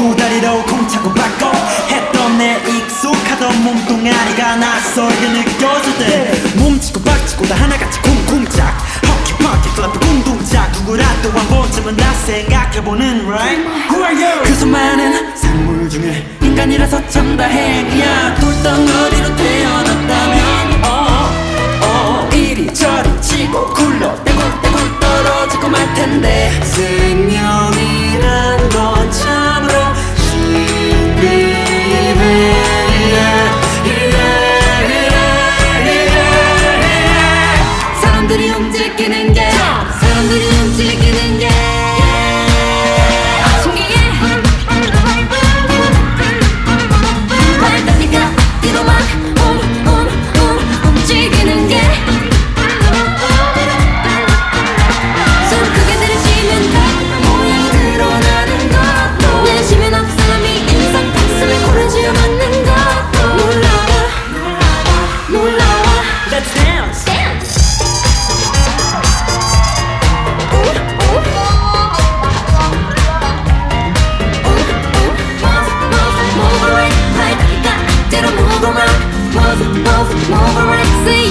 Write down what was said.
두 다리로 콩차고 바꿔 했던 내 익숙하던 몸뚱아리가 낯설게 느껴질 때 몸치고 박치고 다 하나같이 쿵쿵짝 허키퍼키 클럽 쿵둥짝 누구라도 한 번쯤은 다 생각해보는 right Who are you? 그 수많은 생물 중에 인간이라서 참 다행이야 돌덩어리로 태어 move, move, move around. See